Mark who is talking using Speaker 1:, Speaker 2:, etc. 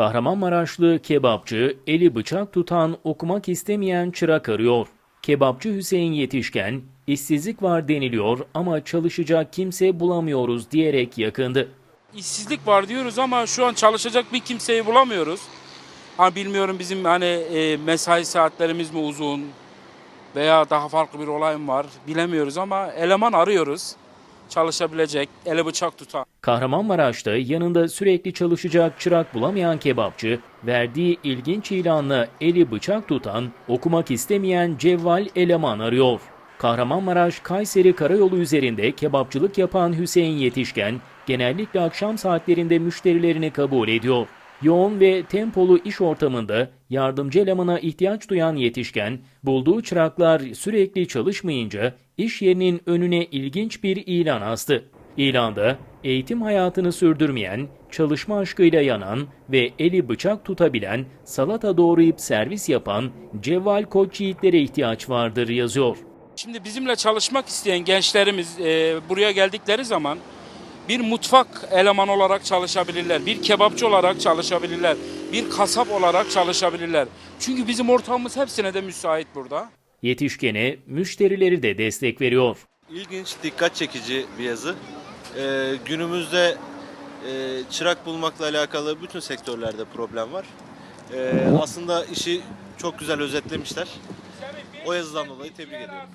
Speaker 1: Kahramanmaraşlı kebapçı eli bıçak tutan okumak istemeyen çırak arıyor. Kebapçı Hüseyin Yetişken, işsizlik var deniliyor ama çalışacak kimse bulamıyoruz diyerek yakındı.
Speaker 2: İşsizlik var diyoruz ama şu an çalışacak bir kimseyi bulamıyoruz. Ha bilmiyorum bizim hani e, mesai saatlerimiz mi uzun veya daha farklı bir olay mı var bilemiyoruz ama eleman arıyoruz. Çalışabilecek, ele bıçak tutan.
Speaker 1: Kahramanmaraş'ta yanında sürekli çalışacak çırak bulamayan kebapçı, verdiği ilginç ilanla eli bıçak tutan, okumak istemeyen cevval eleman arıyor. Kahramanmaraş Kayseri Karayolu üzerinde kebapçılık yapan Hüseyin Yetişken, genellikle akşam saatlerinde müşterilerini kabul ediyor. Yoğun ve tempolu iş ortamında yardımcı elemana ihtiyaç duyan yetişken, bulduğu çıraklar sürekli çalışmayınca iş yerinin önüne ilginç bir ilan astı. İlanda eğitim hayatını sürdürmeyen, çalışma aşkıyla yanan ve eli bıçak tutabilen, salata doğrayıp servis yapan cevval koç yiğitlere ihtiyaç vardır yazıyor.
Speaker 2: Şimdi bizimle çalışmak isteyen gençlerimiz e, buraya geldikleri zaman bir mutfak elemanı olarak çalışabilirler, bir kebapçı olarak çalışabilirler, bir kasap olarak çalışabilirler. Çünkü bizim ortamımız hepsine de müsait burada.
Speaker 1: Yetişkene müşterileri de destek veriyor.
Speaker 3: İlginç, dikkat çekici bir yazı. Ee, günümüzde e, çırak bulmakla alakalı bütün sektörlerde problem var. Ee, aslında işi çok güzel özetlemişler. O yazıdan dolayı tebrik ediyorum.